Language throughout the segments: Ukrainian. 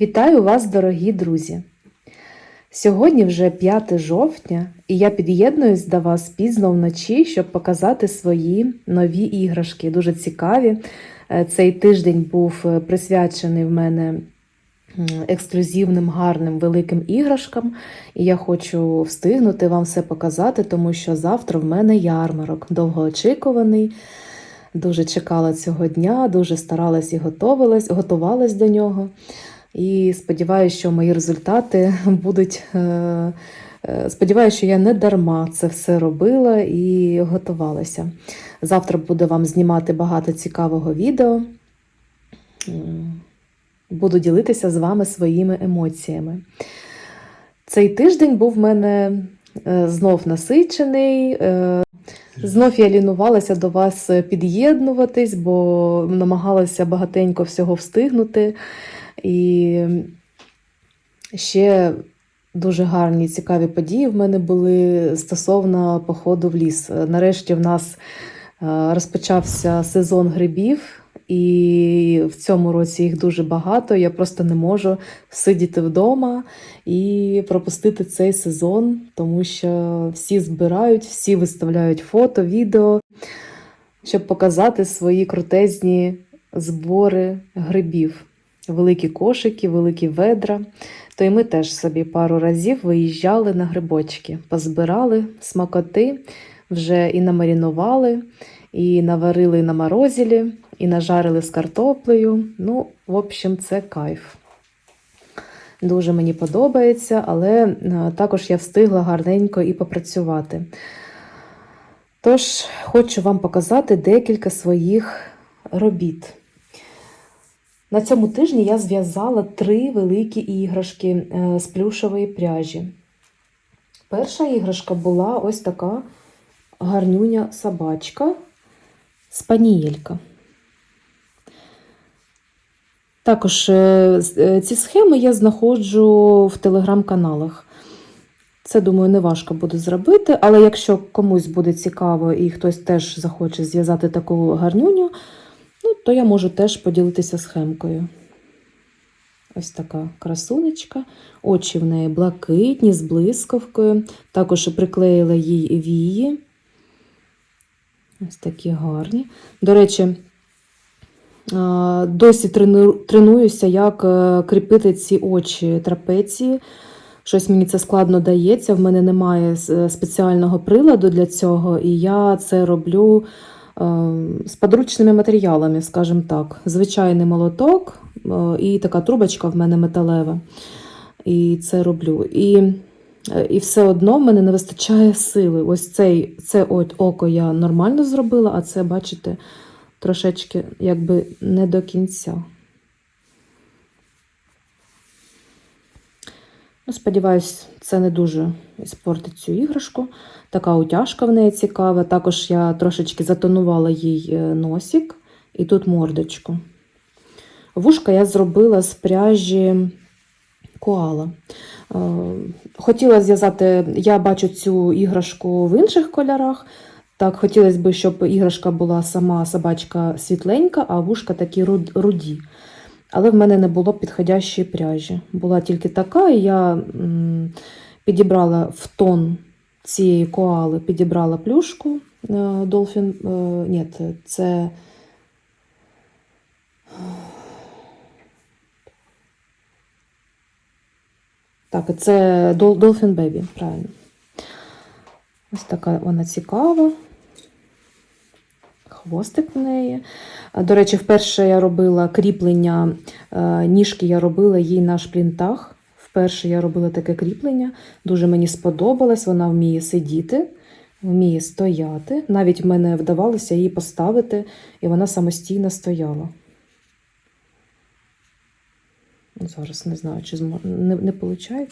Вітаю вас, дорогі друзі! Сьогодні вже 5 жовтня, і я під'єднуюсь до вас пізно вночі, щоб показати свої нові іграшки. Дуже цікаві. Е, Цей тиждень був е, присвячений в мене ексклюзивним, гарним, великим іграшкам. І я хочу встигнути вам все показати, тому що завтра в мене ярмарок, довгоочікуваний. Дуже чекала цього дня, дуже старалась і готувалась, готувалась до нього. І сподіваюся, що мої результати будуть. е, е, Сподіваюся, що я не дарма це все робила і готувалася. Завтра буду вам знімати багато цікавого відео. Буду ділитися з вами своїми емоціями. Цей тиждень був в мене е, знов насичений. Знов я лінувалася до вас під'єднуватись, бо намагалася багатенько всього встигнути. І ще дуже гарні цікаві події в мене були стосовно походу в ліс. Нарешті в нас е, розпочався сезон грибів, і в цьому році їх дуже багато. Я просто не можу сидіти вдома і пропустити цей сезон, тому що всі збирають, всі виставляють фото, відео, щоб показати свої крутезні збори грибів великі кошики, великі ведра. То й ми теж собі пару разів виїжджали на грибочки, позбирали смакоти, вже і намарінували, і наварили на морозилі, і нажарили з картоплею. Ну, в общем, це кайф. Дуже мені подобається, але е, також я встигла гарненько і попрацювати. Тож, хочу вам показати декілька своїх робіт. На цьому тижні я зв'язала три великі іграшки е, з плюшової пряжі. Перша іграшка була ось така гарнюня собачка спанієлька. Також е, е, ці схеми я знаходжу в телеграм-каналах. Це, думаю, не важко буде зробити, але якщо комусь буде цікаво і хтось теж захоче зв'язати таку гарнюню, Ну, то я можу теж поділитися схемкою. Ось така красунечка. Очі в неї блакитні, з блискавкою. Також приклеїла їй вії. Ось такі гарні. До речі, досі тренуюся, як е, кріпити ці очі трапеції. Щось мені це складно дається. В мене немає спеціального приладу для цього, і я це роблю е, з подручними матеріалами, скажімо так. Звичайний молоток е, і така трубочка в мене металева. І це роблю. І, е, і все одно в мене не вистачає сили. Ось цей, це от око я нормально зробила, а це, бачите, трошечки якби не до кінця. Ну, сподіваюсь, це не дуже іспортить цю іграшку. Така утяжка в неї цікава. Також я трошечки затонувала їй е, носик і тут мордочку. Вушка я зробила з пряжі коала. Е, Хотіла зв'язати, я бачу цю іграшку в інших кольорах. Так, хотілося б, щоб іграшка була сама собачка світленька, а вушка такі руд- руді. Але в мене не було підходящої пряжі. Була тільки така, і я підібрала в тон цієї коали, підібрала плюшку е, Dolphin. е, Ні, це. Так, це Dolphin Baby, правильно. Ось така вона цікава. Хвостик в неї. До речі, вперше я робила кріплення е, ніжки, я робила їй на шплінтах. Вперше я робила таке кріплення. Дуже мені сподобалось. Вона вміє сидіти, вміє стояти. Навіть в мене вдавалося її поставити, і вона самостійно стояла. Зараз не знаю, чи змо... не, не виходить.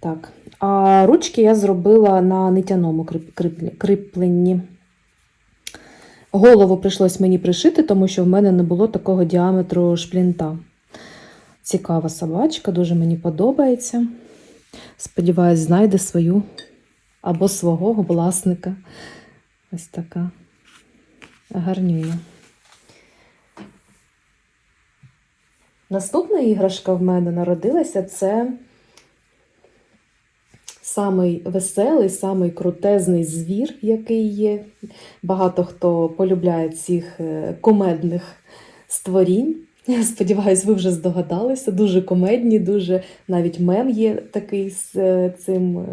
Так. А ручки я зробила на нитяному кріп- кріпленні. Голову прийшлось мені пришити, тому що в мене не було такого діаметру шплінта. Цікава собачка, дуже мені подобається. Сподіваюсь, знайде свою або свого власника. Ось така гарнюня. Наступна іграшка в мене народилася це самий веселий, самий крутезний звір, який є. Багато хто полюбляє цих е, комедних створінь. Я сподіваюсь, ви вже здогадалися. Дуже комедні, дуже навіть мем є такий з е, цим е,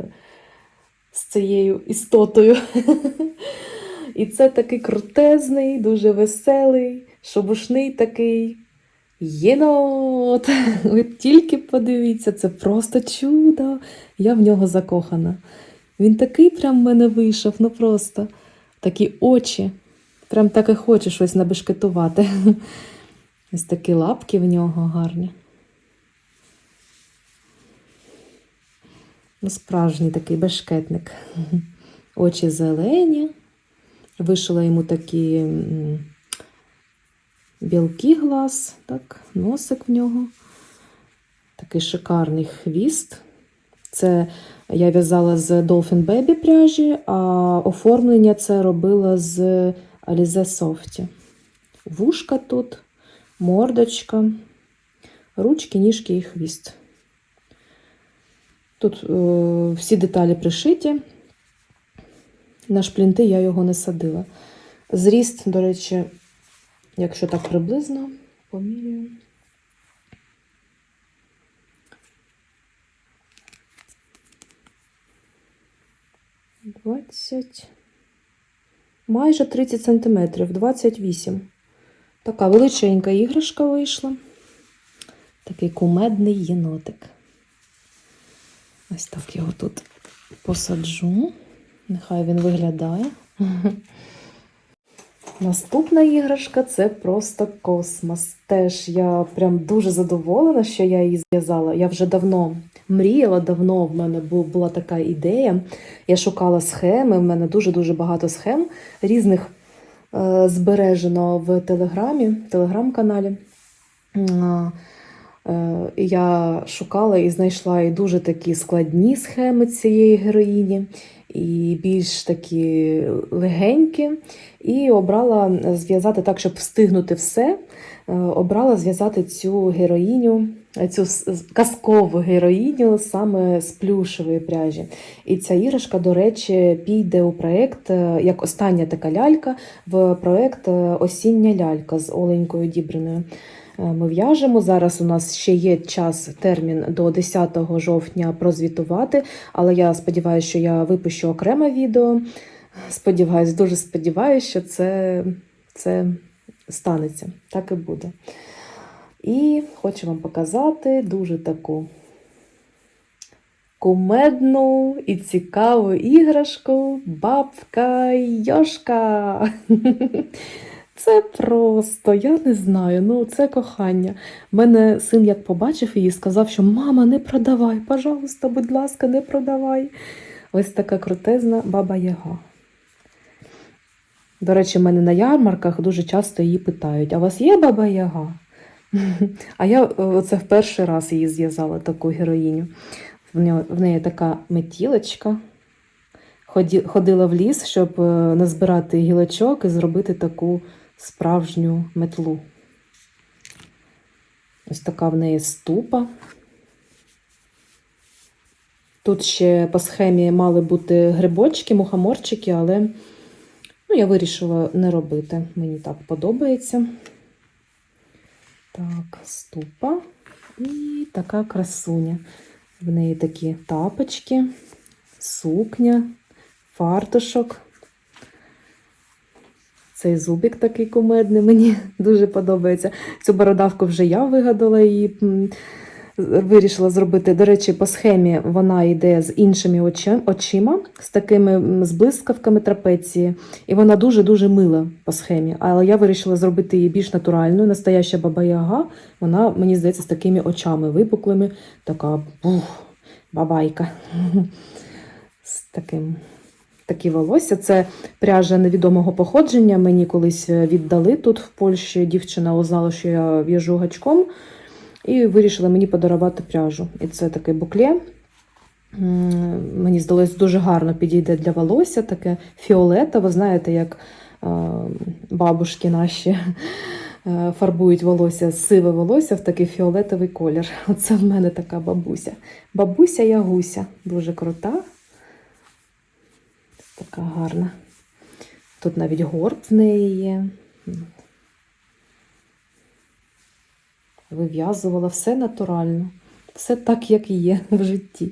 з цією істотою. І це такий крутезний, дуже веселий, шобушний такий єнот. Ви тільки подивіться, це просто чудо. Я в нього закохана. Він такий прям в мене вийшов, ну просто такі очі. Прям так і хоче щось набешкетувати. Ось такі лапки в нього гарні. Ну, справжній такий бешкетник. Очі зелені. Вишила йому такі білки глаз, так, носик в нього. Такий шикарний хвіст. Це я в'язала з Dolphin Baby пряжі, а оформлення це робила з Alize Softy. Вушка тут, мордочка, ручки, ніжки і хвіст. Тут е, всі деталі пришиті. На шплінти я його не садила. Зріст, до речі, якщо так приблизно, помірюю. Двадцять. Майже 30 сантиметрів, 28. Така величенька іграшка вийшла. Такий кумедний єнотик. Ось так його тут посаджу. Нехай він виглядає. Наступна іграшка це просто космос. Теж я прям дуже задоволена, що я її зв'язала. Я вже давно мріяла, давно в мене була така ідея. Я шукала схеми, в мене дуже-дуже багато схем різних е, збережено в Телеграмі, телеграм-каналі. М, Е, Я шукала і знайшла і дуже такі складні схеми цієї героїні, і більш такі легенькі. І обрала зв'язати так, щоб встигнути все. е, Обрала зв'язати цю героїню, цю казкову героїню саме з плюшевої пряжі. І ця іграшка, до речі, піде у проєкт е, як остання така лялька в проєкт е, Осіння лялька з Оленькою Дібриною. Ми в'яжемо. Зараз у нас ще є час, термін до 10 жовтня прозвітувати, але я сподіваюся, що я випущу окреме відео. Сподіваюсь, дуже сподіваюся, що це, це станеться. Так і буде. І хочу вам показати дуже таку кумедну і цікаву іграшку бабка Йошка. Це просто, я не знаю, ну це кохання. Мене син як побачив її, сказав, що мама, не продавай, пожалуйста, будь ласка, не продавай. Ось така крутезна баба Яга. До речі, в мене на ярмарках дуже часто її питають: а у вас є баба Яга? А я е, оце в перший раз її зв'язала, таку героїню. В неї, така метілочка. Ходила в ліс, щоб е, назбирати гілочок і зробити таку справжню метлу. Ось така в неї ступа. Тут ще по схемі мали бути грибочки, мухоморчики, але ну, я вирішила не робити. Мені так подобається. Так, ступа і така красуня. В неї такі тапочки, сукня, фартушок. Цей зубик такий кумедний, мені дуже подобається. Цю бородавку вже я вигадала м, вирішила зробити. До речі, по схемі вона йде з іншими очима, з такими з блискавками трапеції. І вона дуже-дуже мила по схемі. Але я вирішила зробити її більш натуральною. Настояща баба Яга, вона, мені здається, з такими очами випуклими, така бух, бабайка. З таким. Такі волосся. Це пряжа невідомого походження. Мені колись е, віддали тут в Польщі. Дівчина узнала, що я в'яжу гачком, і вирішила мені подарувати пряжу. І це таке букле. Мені здалось, дуже гарно підійде для волосся, таке фіолетове, знаєте, як бабушки наші е, фарбують волосся, сиве волосся в такий фіолетовий колір. Оце в мене така бабуся. Бабуся Ягуся. Дуже крута. Така гарна. Тут навіть горб в неї є. Вив'язувала все натурально. Все так, як є в житті.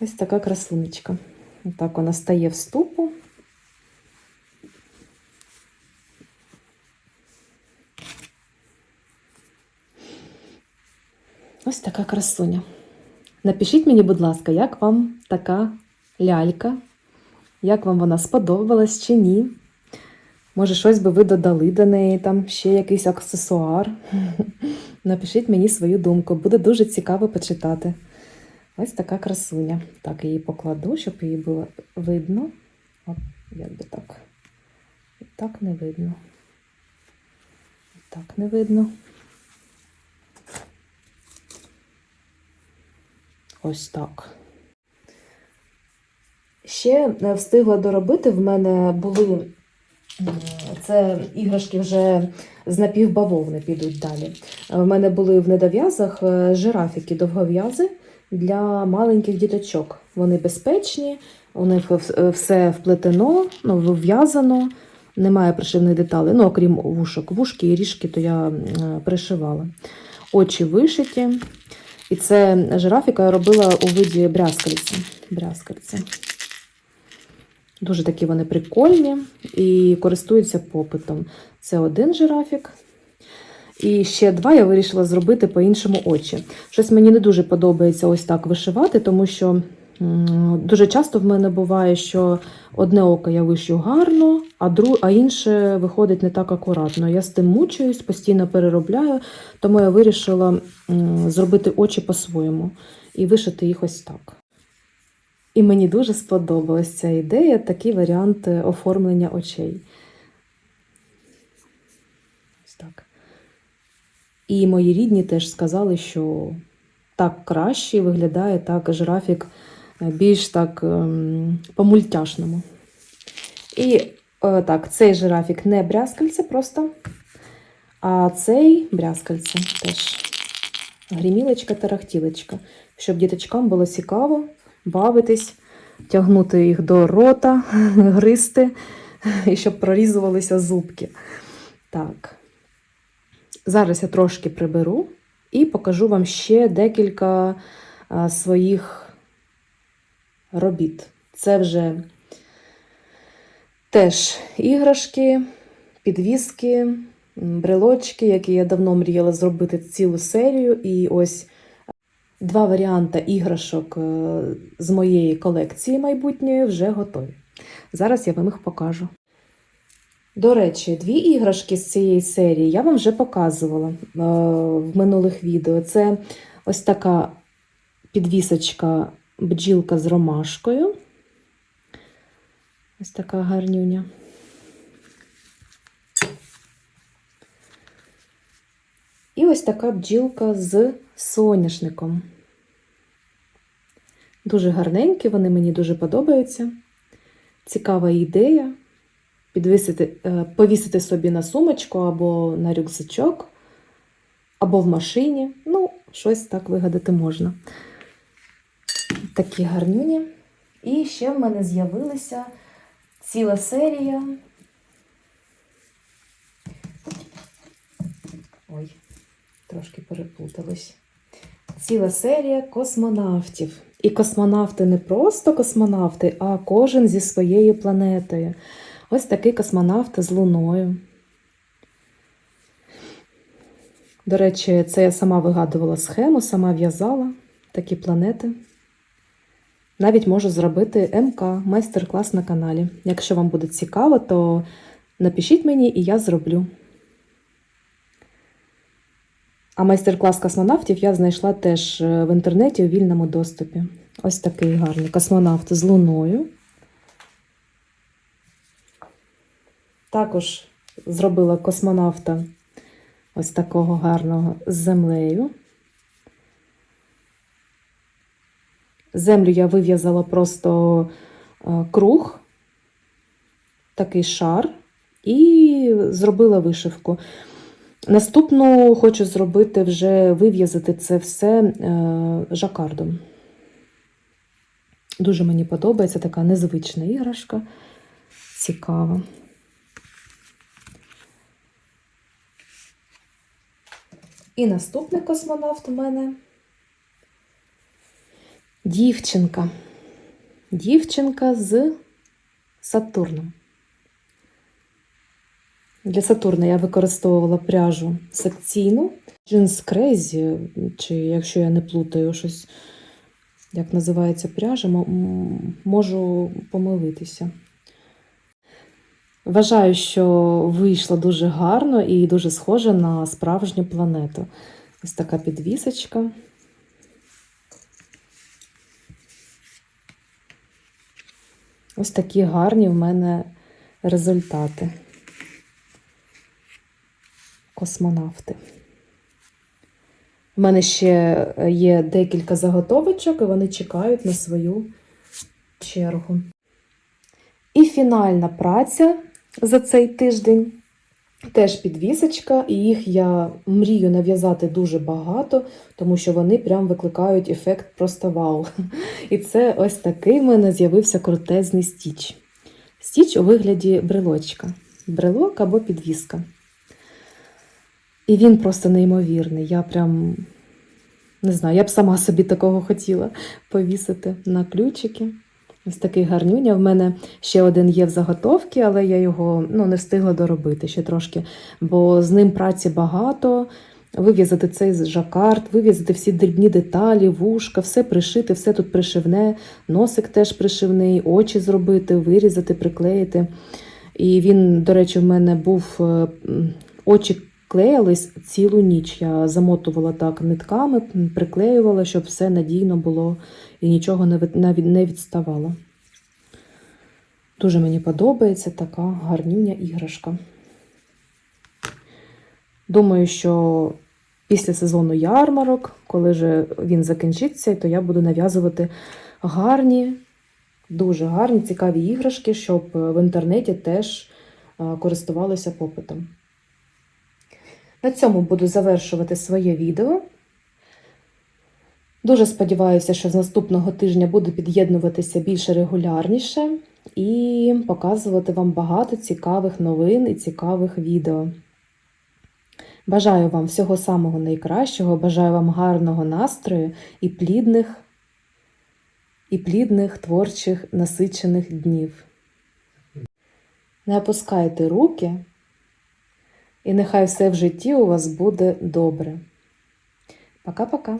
Ось така красунечка. Отак вона стає в ступу. Ось така красуня. Напишіть мені, будь ласка, як вам така лялька? Як вам вона сподобалась чи ні? Може, щось би ви додали до неї, там ще якийсь аксесуар. Напишіть мені свою думку, буде дуже цікаво почитати. Ось така красуня. Так, її покладу, щоб її було видно. От, як би так. Так не видно. Так не видно. Ось так. Ще не встигла доробити. В мене були це іграшки вже з напівбавовни підуть далі. В мене були в недов'язах е, жирафіки довгов'язи для маленьких діточок. Вони безпечні, у них все вплетено, ну, вв'язано, немає пришивних деталей, ну, окрім вушок. Вушки і ріжки, то я е, пришивала. Очі вишиті. І це жирафіка я робила у виді брязкальця. брязкальця. Дуже такі вони прикольні і користуються попитом. Це один жирафік. І ще два я вирішила зробити по-іншому очі. Щось мені не дуже подобається ось так вишивати, тому що дуже часто в мене буває, що одне око я вишью гарно, а, дру... а інше виходить не так акуратно. Я з тим мучуюсь, постійно переробляю, тому я вирішила зробити очі по-своєму і вишити їх ось так. І мені дуже сподобалась ця ідея, такий варіант е, оформлення очей. Ось так. І мої рідні теж сказали, що так краще виглядає так жирафік е, більш так ем, по-мультяшному. І е, так, цей жирафік не брязкальце просто, а цей брязкальце теж. Грімілочка тарахтілочка, щоб діточкам було цікаво бавитись, тягнути їх до рота, гристи, і щоб прорізувалися зубки. Так. Зараз я трошки приберу і покажу вам ще декілька своїх робіт. Це вже теж іграшки, підвіски, брелочки, які я давно мріяла зробити цілу серію. І ось два варіанти іграшок е, з моєї колекції майбутньої вже готові. Зараз я вам їх покажу. До речі, дві іграшки з цієї серії я вам вже показувала е, в минулих відео. Це ось така підвісочка бджілка з ромашкою. Ось така гарнюня. І ось така бджілка з соняшником. Дуже гарненькі, вони мені дуже подобаються. Цікава ідея підвісити, е, повісити собі на сумочку або на рюкзачок, або в машині. Ну, щось так вигадати можна. Такі гарнюні. І ще в мене з'явилася ціла серія. Ой, трошки переплуталась. Ціла серія космонавтів. І космонавти не просто космонавти, а кожен зі своєю планетою. Ось такий космонавт з луною. До речі, це я сама вигадувала схему, сама в'язала такі планети. Навіть можу зробити МК, майстер-клас на каналі. Якщо вам буде цікаво, то напишіть мені і я зроблю. А майстер-клас космонавтів я знайшла теж е, в інтернеті у вільному доступі. Ось такий гарний космонавт з луною. Також зробила космонавта ось такого гарного з землею. Землю я вив'язала просто е, круг, такий шар, і зробила вишивку. Наступну хочу зробити вже вив'язати це все е, жакардом. Дуже мені подобається така незвична іграшка. Цікава. І наступний космонавт у мене дівчинка. Дівчинка з Сатурном. Для Сатурна я використовувала пряжу секційну, джинс Crazy, чи якщо я не плутаю щось, як називається пряжа, можу помилитися. Вважаю, що вийшло дуже гарно і дуже схоже на справжню планету. Ось така підвісочка. Ось такі гарні в мене результати. Космонавти. У мене ще є декілька заготовочок, і вони чекають на свою чергу. І фінальна праця за цей тиждень. Теж підвісочка, і їх я мрію нав'язати дуже багато, тому що вони прям викликають ефект просто вау. І це ось такий в мене з'явився крутезний стіч. Стіч у вигляді брелочка. Брелок або підвіска. І він просто неймовірний. Я прям не знаю, я б сама собі такого хотіла повісити на ключики. Ось такий гарнюня. В мене ще один є в заготовці, але я його ну, не встигла доробити ще трошки, бо з ним праці багато. Вив'язати цей жакард, вив'язати всі дрібні деталі, вушка, все пришити, все тут пришивне, носик теж пришивний, очі зробити, вирізати, приклеїти. І він, до речі, в мене був е, очі клеїлись цілу ніч. Я замотувала так нитками, приклеювала, щоб все надійно було і нічого не від- не відставало. Дуже мені подобається така гарнюня іграшка. Думаю, що після сезону ярмарок, коли вже він закінчиться, то я буду нав'язувати гарні, дуже гарні, цікаві іграшки, щоб в інтернеті теж е, користувалися попитом. На цьому буду завершувати своє відео. Дуже сподіваюся, що з наступного тижня буду під'єднуватися більше регулярніше і показувати вам багато цікавих новин і цікавих відео. Бажаю вам всього самого найкращого, бажаю вам гарного настрою і плідних, і плідних творчих насичених днів. Не опускайте руки, і нехай все в житті у вас буде добре. Пока-пока.